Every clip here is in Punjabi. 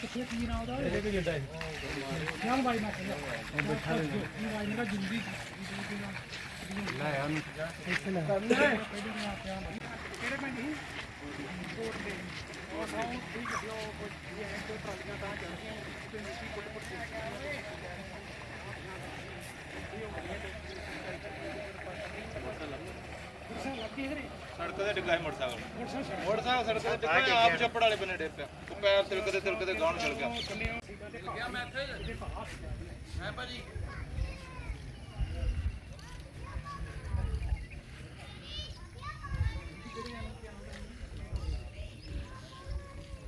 ਕਿੱਥੇ ਕੀ ਨਾ ਉਹਦਾ? ਇਹ ਕਿ ਜਿੱਦਾਂ ਚੱਲ ਬਾਈ ਮੈਂ ਉਹ ਬੈਠਾ ਲੈ ਬਾਈ ਮੇਰਾ ਜ਼ਿੰਦਗੀ ਲੈ ਆ ਨੂੰ ਇੱਥੇ ਲੈ। ਕਿਹੜੇ ਪਿੰਡ ਸੀ ਕੋਟ ਦੇ ਉਹ ਸੌਂ ਠੀਕ ਹੈ ਉਹ ਕੋਈ ਇਹ ਕੋਈ ਟਰਾਲੀਆਂ ਤਾਂ ਚੱਲਦੀਆਂ ਪਿੰਡ ਦੀ ਕੁੱਟ ਕੁੱਟ ਸੜਕ ਤੇ ਡਿੱਗਾ ਸੀ ਮੋਟਰਸਾਈਕਲ। ਮੋਟਰਸਾਈਕਲ ਸੜਕ ਤੇ ਡਿੱਗਾ ਆਪ ਛੱਪੜ ਵਾਲੇ ਬੰਨੇ ਡਿੱਗ ਪਿਆ। ਉਹ ਪੈਰ ਤਿਲਕਦੇ ਤਿਲਕਦੇ ਗਾਉਣ ਚਲ ਗਿਆ। ਹੈ ਭਾਜੀ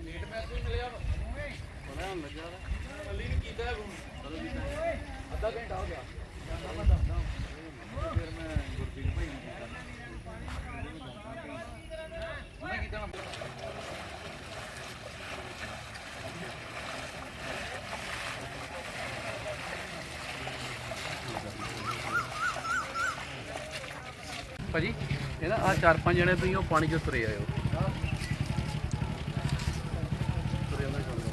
ਲੇਟ ਮੈਸੇਜ ਮਿਲਿਆ ਬੜਾ ਹੁਣ ਲੱਗਾ ਵਾ ਅਲੀ ਨੇ ਕੀਤਾ ਫੋਨ ਅੱਧਾ ਘੰਟਾ ਹੋ ਗਿਆ। ਮੈਂ ਦੱਸਦਾ ਫਿਰ ਮੈਂ ਗੁਰਪ੍ਰੀਤ ਭਾਈ ਨੂੰ ਕੀਤਾ ਉਹਨੇ ਕੀਤਾ ਨਾ ਭਾਜੀ ਇਹ ਨਾ ਆ ਚਾਰ ਪੰਜ ਜਣੇ ਤੁਸੀਂ ਉਹ ਪਾਣੀ ਚੋਂ ਤੁਰੇ ਆਇਓ ਤੁਰੇ ਆਉਣਾ ਚੱਲ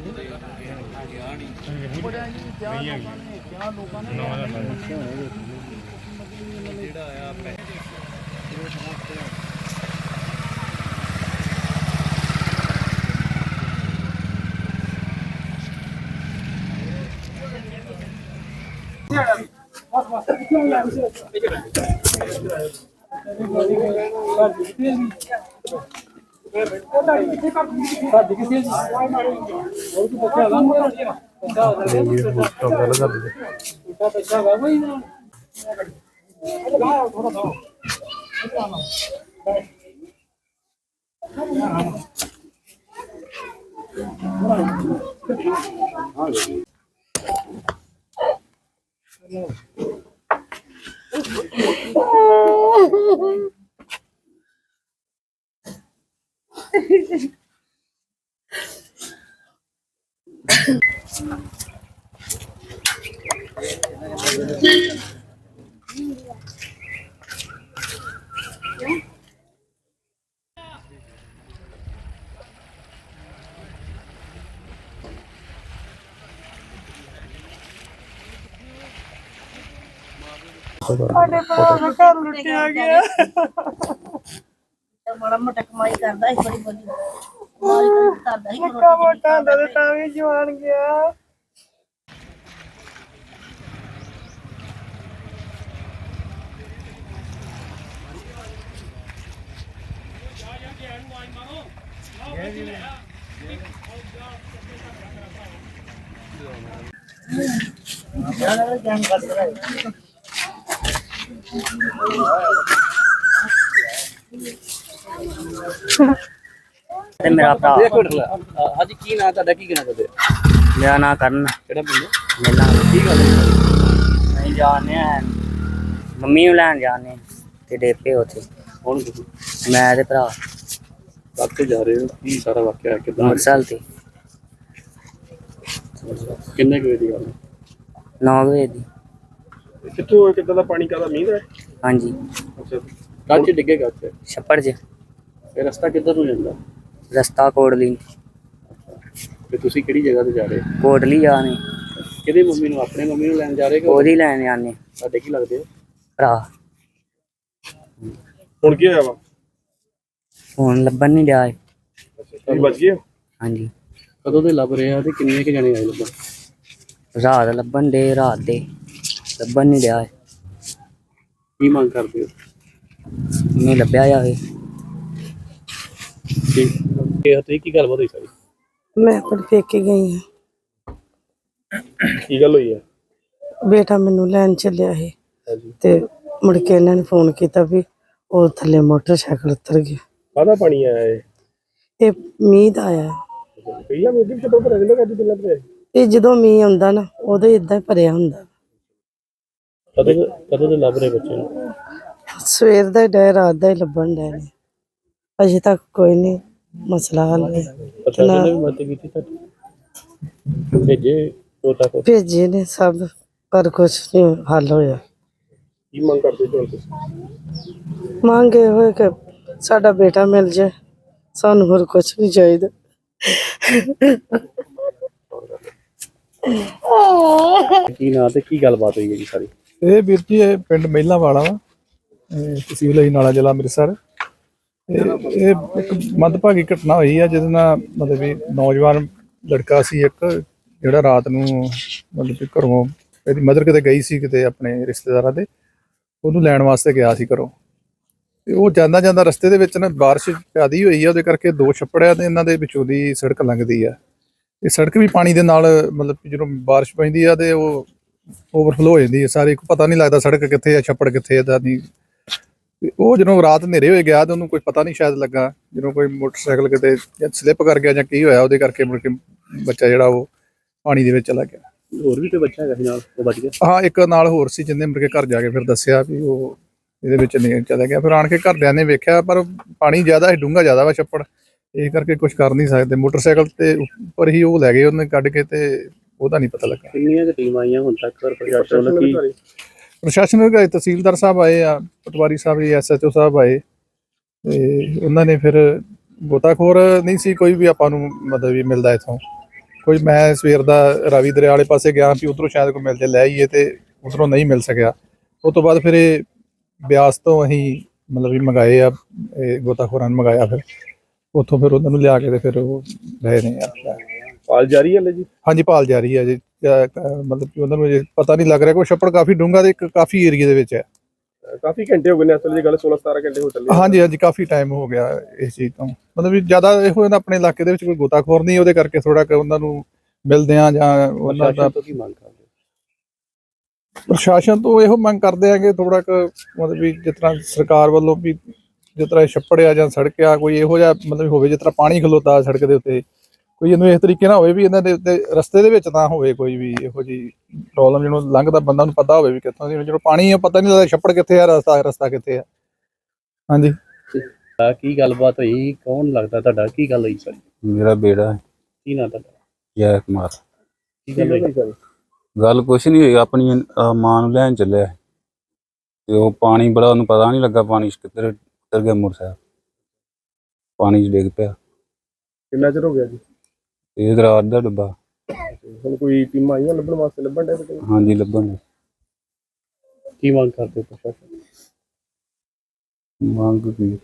ਦੀ ਉਹ ਤੂੰ ਬੱਚਾ ਲਾ ਮੋਟਾ ਜਿਹਾ ਬੱਚਾ ਹੋ ਜਾਵੇ ਬੱਚਾ ਗੱਲ ਕਰ ਦੇ ਬੱਚਾ ਵਾ ਬਈ ਨਾ ਲਾ ਥੋੜਾ ਥੋੜਾ ਸਾਡੇ ਭਰਾ ਦਾ ਘਰ ਲੁੱਟਿਆ ਗਿਆ ਮਾੜਾ ਮੋਟਾ ਕਮਾਈ ਕਰਦਾ ਸੀ ਬੜੀ ਬੜੀ ਕਮਾਈ ਕਰਦਾ ਸੀ ਨਿੱਕਾ ਮੋਟਾ ਹੁੰਦਾ ਤੇ ਤਾਂ ਵੀ ਜਵਾਨ ਗਿਆ। ਤੇ ਮੇਰਾ ਭਰਾ। ਇੱਕ ਮਿੰਟ ਲੈ ਅੱਜ ਕੀ ਨਾਂ ਤੁਹਾਡਾ? ਕੀ ਕਹਿਣਾ ਚਾਹੁੰਦੇ ਹੋ? ਮੇਰਾ ਨਾਂ ਕਰਨ। ਕਿਹੜਾ ਪਿੰਡ? ਹੈ? ਮੇਲਾ ਕੀ ਗੱਲ ਹੈ ਅਸੀਂ ਜਾਣੇ ਆ ਮੰਮੀ ਨੂੰ ਲੈਣ ਜਾਣੇ ਤੇ ਡੇਪੇ ਉੱਥੇ। ਹੁਣ ਮੈਂ ਤੇ ਭਰਾ। ਕਾਕੇ ਜਾ ਰਹੇ ਹੋ? ਕੀ ਸਾਰਾ ਵਾਕਿਆ ਹੈ? ਕਿਦਾਂ? ਮੋਟਰਸਾਈਕਲ ਤੇ। ਕਿੰਨੇ ਕੁ ਵਜੇ ਦੀ ਗੱਲ ਹੈ? 9 ਵਜੇ ਦੀ। ਕਿੱਥੋਂ ਕਿੱਦਾਂ ਦਾ ਪਾਣੀ ਕਾਦਾ ਮੀਂਹ ਦਾ ਹਾਂਜੀ। ਅੱਛਾ। ਕੱਚ ਡਿੱਗੇਗਾ ਤੇ ਛੱਪੜ 'ਚ। ਇਹ ਰਸਤਾ ਕਿੱਧਰ ਨੂੰ ਜਾਂਦਾ? ਰਸਤਾ ਕੋਟਲੀ। ਤੇ ਤੁਸੀਂ ਕਿਹੜੀ ਜਗ੍ਹਾ ਤੇ ਜਾ ਰਹੇ ਹੋ? ਕੋਟਲੀ ਜਾਣੇ। ਕਿਹਦੇ ਮੰਮੀ ਨੂੰ ਆਪਣੇ ਮੰਮੀ ਨੂੰ ਲੈਣ ਜਾ ਰਹੇ ਕਿ ਉਹਦੀ ਲੈਣ ਜਾਣੇ। ਸਾਡੇ ਕੀ ਲੱਗਦੇ ਹੋ ਭਰਾ। ਹੁਣ ਕੀ ਹੋਇਆ ਵਾ? ਹੁਣ ਲੱਭਣ ਨਹੀਂ ਇਹ। ਤੁਸੀਂ ਬਚ ਗਏ ਹੋ? ਹਾਂਜੀ। ਕਦੋਂ ਦੇ ਲੱਭ ਰਹੇ ਆ ਤੇ ਕਿੰਨੇ ਕੁ ਜਣੇ ਆਏ ਲੱਭਣ? ਰਾਤ ਲੱਭਣ ਦੇ ਰਾਤ ਦੇ। ਲੱਭਣ ਨਹੀਂ ਡਿਆ ਕੀ ਮੰਗ ਕਰਦੇ ਹੋ? ਨਹੀਂ ਲੱਭਿਆ ਜਾਵੇ। ਠੀਕ ਇਹ ਤੇ ਕੀ ਗੱਲਬਾਤ ਹੋਈ ਸਾਰੀ? ਮੈਂ ਆਪਣੇ ਪੇਕੇ ਗਈ ਹਾਂ। ਕੀ ਗੱਲ ਹੋਈ ਹੈ? ਬੇਟਾ ਮੈਨੂੰ ਲੈਣ ਚੱਲਿਆ ਸੀ ਹਾਂਜੀ। ਤੇ ਮੁੜ ਕੇ ਇਹਨਾਂ ਨੇ ਫੋਨ ਕੀਤਾ ਵੀ ਉਹ ਥੱਲੇ ਮੋਟਰਸਾਈਕਲ ਉਤਰ ਗਿਆ। ਕਾਹਦਾ ਪਾਣੀ ਆਇਆ ਹੈ ਇਹ ਮੀਂਹ ਦਾ ਆਇਆ। ਕਈਆਂ ਮੋਦੀ ਵਿੱਚ ਛੱਡੋ ਭਰਿਆ ਜਾਂਦਾ ਕਦੀ ਪਹਿਲਾਂ ਭਰਿਆ ਇਹ? ਜਦੋਂ ਮੀਂਹ ਆਉਂਦਾ ਨਾ ਉਦੋਂ ਇਦਾਂ ਹੀ ਭਰਿਆ ਹੁੰਦਾ। ਕਦੋਂ ਦੇ- ਕਦੋਂ ਦੇ ਲੱਭ ਰਹੇ ਬੱਚੇ ਨੂੰ? ਸਵੇਰ ਦਾ ਹੀ ਡੈ ਰਾਤ ਦਾ ਹੀ ਲੱਭਣ ਡੈ ਨੇ ਅਜੇ ਤੱਕ ਕੋਈ ਨਹੀਂ ਮਸਲਾ ਹੱਲ ਹੋਇਆ। ਪ੍ਰਸ਼ਾਸਨ ਨੇ ਵੀ ਮਦਦ ਕੀਤੀ ਤਾਂ ਭੇਜੇ ਤੋਤਾ ਕੋ ਭੇਜੇ ਨੇ ਸਭ ਪਰ ਕੁਛ ਨਹੀਂ ਹੱਲ ਹੋਇਆ। ਕੀ ਮੰਗ ਕਰਦੇ ਹੋ ਤੁਸੀਂ? ਮੰਗੇ ਹੋਏ ਕਿ ਸਾਡਾ ਬੇਟਾ ਮਿਲ ਜਾਏ ਸਾਨੂੰ ਹੋਰ ਕੁਛ ਨਹੀਂ ਚਾਹੀਦਾ। ਕੀ ਨਾਂ ਤੇ ਕੀ ਗੱਲਬਾਤ ਹੋਈ ਹੈ ਜੀ ਸਾਰੀ? ਇਹ ਵੀਰ ਜੀ ਇਹ ਪਿੰਡ ਮਹਿਲਾ ਵਾਲਾ ਵਾ। ਇਹ ਤਹਿਸੀਲ ਹੀ ਨਾਲਾ ਜ਼ਿਲ੍ਹਾ ਅੰਮ੍ਰਿਤਸਰ। ਇਹ ਇਹ ਇੱਕ ਮੰਦਭਾਗੀ ਘਟਨਾ ਹੋਈ ਆ ਜਿਹਦੇ ਨਾਲ ਮਤਲਬ ਵੀ ਨੌਜਵਾਨ ਲੜਕਾ ਸੀ ਇੱਕ, ਜਿਹੜਾ ਰਾਤ ਨੂੰ ਮਤਲਬ ਕਿ ਘਰੋਂ ਇਹਦੀ ਮਦਰ ਕਿਤੇ ਗਈ ਸੀ ਕਿਤੇ ਆਪਣੇ ਰਿਸ਼ਤੇਦਾਰਾਂ ਦੇ, ਉਹਨੂੰ ਲੈਣ ਵਾਸਤੇ ਗਿਆ ਸੀ ਘਰੋਂ। ਤੇ ਉਹ ਜਾਂਦਾ ਜਾਂਦਾ ਰਸਤੇ ਦੇ ਵਿੱਚ ਨਾ ਬਾਰਿਸ਼ ਜ਼ਿਆਦੀ ਹੋਈ ਹੈ ਉਹਦੇ ਕਰਕੇ ਦੋ ਛੱਪੜਿਆਂ ਦੇ ਇਹਨਾਂ ਦੇ ਵਿੱਚੋਂ ਦੀ ਸੜਕ ਲੰਘਦੀ ਆ। ਇਹ ਸੜਕ ਵੀ ਪਾਣੀ ਦੇ ਨਾਲ ਮਤਲਬ ਕਿ ਜਦੋਂ ਬਾਰਿਸ਼ ਪੈਂਦੀ ਆ ਤੇ ਉਹ ਓਵਰਫਲੋ ਹੋ ਜਾਂਦੀ ਹੈ ਸਾਰੇ ਕੋ ਪਤਾ ਨਹੀਂ ਲੱਗਦਾ ਸੜਕ ਕਿੱਥੇ ਆ, ਛੱਪੜ ਕਿੱਥੇ ਆ ਦਾ ਨਹੀਂ ਤੇ ਉਹ ਜਦੋਂ ਰਾਤ ਹਨੇਰੇ ਹੋਏ ਗਿਆ ਤੇ ਉਹਨੂੰ ਕੋਈ ਪਤਾ ਨਹੀਂ ਸ਼ਾਇਦ ਲੱਗਾ ਜਦੋਂ ਕੋਈ ਮੋਟਰਸਾਈਕਲ ਕਿਤੇ ਜਾਂ ਸਲਿੱਪ ਕਰ ਗਿਆ ਜਾਂ ਕੀ ਹੋਇਆ ਉਹਦੇ ਕਰਕੇ ਮੁੜ ਕੇ ਬੱਚਾ ਜਿਹੜਾ ਉਹ ਪਾਣੀ ਦੇ ਵਿੱਚ ਚਲਾ ਗਿਆ। ਹੋਰ ਵੀ ਕੋਈ ਬੱਚਾ ਹੈਗਾ ਸੀ ਨਾਲ? ਉਹ ਬਚ ਗਿਆ? ਹਾਂ ਇੱਕ ਨਾਲ ਹੋਰ ਸੀ ਜਿੰਨੇ ਮੁੜ ਕੇ ਘਰ ਜਾ ਕੇ ਫਿਰ ਦੱਸਿਆ ਵੀ ਉਹ ਇਹਦੇ ਵਿੱਚ ਨਹੀਂ ਚਲਾ ਗਿਆ। ਫਿਰ ਆਣ ਕੇ ਘਰਦਿਆਂ ਨੇ ਵੇਖਿਆ ਪਰ ਪਾਣੀ ਜ਼ਿਆਦਾ ਹੈ ਡੂੰਘਾ ਜ਼ਿਆਦਾ ਵਾ ਛੱਪੜ। ਇਹ ਕਰਕੇ ਕੁਝ ਕਰ ਨਹੀਂ ਸਕਦੇ। ਮੋਟਰਸਾਈਕਲ ਤੇ ਉੱਪਰ ਹੀ ਉਹ ਲੈ ਗਏ ਉਹਨੇ ਕੱਢ ਕੇ ਤੇ ਉਹਦਾ ਨਹੀਂ ਪਤਾ ਲੱਗਾ। ਕਿੰਨੀਆਂ ਕੁ ਟੀਮਾਂ ਆਈਆਂ ਹੁਣ ਤੱਕ? ਪਰ ਪ੍ਰਸ਼ਾਸਨ ਕੀ ਪ੍ਰਸ਼ਾਸਨ ਵਿਭਾਗ ਦੇ ਤਹਿਸੀਲਦਾਰ ਸਾਹਿਬ ਆਏ ਆ ਪਟਵਾਰੀ ਸਾਹਿਬ ਜੀ ਐਸਐਚਓ ਸਾਹਿਬ ਆਏ। ਤੇ ਉਹਨਾਂ ਨੇ ਫਿਰ ਗੋਤਾਖੋਰ ਨਹੀਂ ਸੀ ਕੋਈ ਵੀ ਆਪਾਂ ਨੂੰ ਮਦਦ ਵੀ ਮਿਲਦਾ ਇਥੋਂ। ਕੋਈ ਮੈਂ ਸਵੇਰ ਦਾ ਰਾਵੀ ਦਰਿਆ ਵਾਲੇ ਪਾਸੇ ਗਿਆ ਵੀ ਉਧਰੋਂ ਸ਼ਾਇਦ ਕੋਈ ਮਿਲ ਜੇ ਲੈ ਆਈਏ ਤੇ ਉਧਰੋਂ ਨਹੀਂ ਮਿਲ ਸਕਿਆ। ਉਸ ਤੋਂ ਬਾਅਦ ਫਿਰ ਇਹ ਬਿਆਸ ਤੋਂ ਅਸੀਂ ਮਤਲਬ ਵੀ ਮੰਗਾਏ ਆ ਇਹ ਗੋਤਾਖੋਰਾਂ ਨੂੰ ਮੰਗਾਇਆ ਫਿਰ। ਉੱਥੋਂ ਫਿਰ ਉਹਨਾਂ ਨੂੰ ਲਿਆ ਕੇ ਤੇ ਫਿਰ ਉਹ ਰਹੇ ਨੇ ਆ। ਪਾਲ ਜਾਰੀ ਹੈ ਲੈ ਜੀ? ਹਾਂਜੀ ਭਾਲ ਜਾਰੀ ਹੈ ਜੀ। ਮਤਲਬ ਕਿ ਉਹਨਾਂ ਨੂੰ ਪਤਾ ਨਹੀਂ ਲੱਗ ਰਿਹਾ ਕੋਈ ਛੱਪੜ ਕਾਫੀ ਡੂੰਘਾ ਤੇ ਇੱਕ ਕਾਫੀ ਏਰੀਆ ਦੇ ਵਿੱਚ ਹੈ ਕਾਫੀ ਘੰਟੇ ਹੋ ਗਏ ਨੇ ਅਸਲ ਦੀ ਗੱਲ 16 17 ਘੰਟੇ ਹੋ ਚੱਲੇ। ਹਾਂਜੀ ਹਾਂਜੀ ਕਾਫੀ ਟਾਈਮ ਹੋ ਗਿਆ ਇਸ ਚੀਜ਼ ਤੋਂ ਮਤਲਬ ਵੀ ਜ਼ਿਆਦਾ ਇਹੋ ਇਹਨਾਂ ਆਪਣੇ ਇਲਾਕੇ ਦੇ ਵਿੱਚ ਕੋਈ ਗੋਤਾਖੋਰ ਨਹੀਂ ਉਹਦੇ ਕਰਕੇ ਥੋੜਾ ਕਿ ਉਹਨਾਂ ਨੂੰ ਮਿਲਦੇ ਆ ਜਾਂ ਉਹਨਾਂ ਦਾ ਪ੍ਰਸ਼ਾਸਨ ਤੋਂ ਕੀ ਮੰਗ ਕਰਦੇ? ਪ੍ਰਸ਼ਾਸਨ ਤੋਂ ਇਹੋ ਮੰਗ ਕਰਦੇ ਆ ਕਿ ਥੋੜਾ ਕੁ ਮਤਲਬ ਵੀ ਜਿਸ ਤਰ੍ਹਾਂ ਸਰਕਾਰ ਵੱਲੋਂ ਵੀ ਜਿਸ ਤਰ੍ਹਾਂ ਇਹ ਛੱਪੜ ਆ ਜਾਂ ਸੜਕ ਆ ਕੋਈ ਇਹੋ ਜਿਹਾ ਮਤਲਬ ਹੋਵੇ ਜਿਸ ਤਰ੍ਹਾਂ ਪਾਣੀ ਖਲੋਤਾ ਸੜਕ ਦੇ ਉੱਤੇ ਕੋਈ ਇਹਨੂੰ ਇਸ ਤਰੀਕੇ ਨਾਲ ਹੋਵੇ ਵੀ ਇਹਨਾਂ ਦੇ ਉੱਤੇ ਰਸਤੇ ਦੇ ਵਿੱਚ ਨਾ ਹੋਵੇ ਕੋਈ ਵੀ ਇਹੋ ਜੀ ਪ੍ਰੋਬਲਮ ਜਿਹਨੂੰ ਲੰਘਦਾ ਬੰਦਾ ਨੂੰ ਪਤਾ ਹੋਵੇ ਵੀ ਕਿੱਥੋਂ ਦੀ ਜਦੋਂ ਪਾਣੀ ਆ ਪਤਾ ਨਹੀਂ ਲੱਗਦਾ ਛੱਪੜ ਕਿੱਥੇ ਆ ਰਸਤਾ ਰਸਤਾ ਕਿੱਥੇ ਆ। ਹਾਂਜੀ। ਆ ਕੀ ਗੱਲਬਾਤ ਹੋਈ? ਕੌਣ ਲੱਗਦਾ ਤੁਹਾਡਾ? ਕੀ ਗੱਲ ਹੋਈ ਸਾਰੀ? ਮੇਰਾ ਬੇੜਾ ਹੈ, ਕੀ ਨਾਂ ਤੁਹਾਡਾ? ਜੈ ਕੁਮਾਰ। ਕੀ ਗੱਲ ਹੋਈ? ਗੱਲ ਕੁਛ ਨਹੀਂ ਹੋਈ ਆਪਣੀ ਅਹ, ਮਾਂ ਨੂੰ ਲੈਣ ਚੱਲਿਆ ਸੀ। ਤੇ ਉਹ ਪਾਣੀ ਬੜਾ ਉਹਨੂੰ ਪਤਾ ਨਹੀਂ ਲੱਗਾ ਪਾਣੀ 'ਚ ਕਿੱਧਰ ਕਿੱਧਰ ਗਿਆ ਮੋਟਰਸਾਈਕਲ। ਪਾਣੀ 'ਚ ਡਿੱਗ ਪਿਆ। ਕਿੰਨਾ ਚਿਰ ਹੋ ਗਿਆ ਜੀ? ਇਹ ਰਾਤ ਦਾ ਡੱਬਾ। ਹੁਣ ਕੋਈ ਟੀਮਾਂ ਆਈਆਂ ਲੱਭਣ ਵਾਸਤੇ ਲੱਭਣ ਦੇ ਬੇਟੇ ਹਾਂਜੀ ਲੱਭਣ ਨੂੰ। ਕੀ ਮੰਗ ਕਰਦੇ ਹੋ ਪ੍ਰਸ਼ਾਸਨ? ਮੰਗ ਕੀ?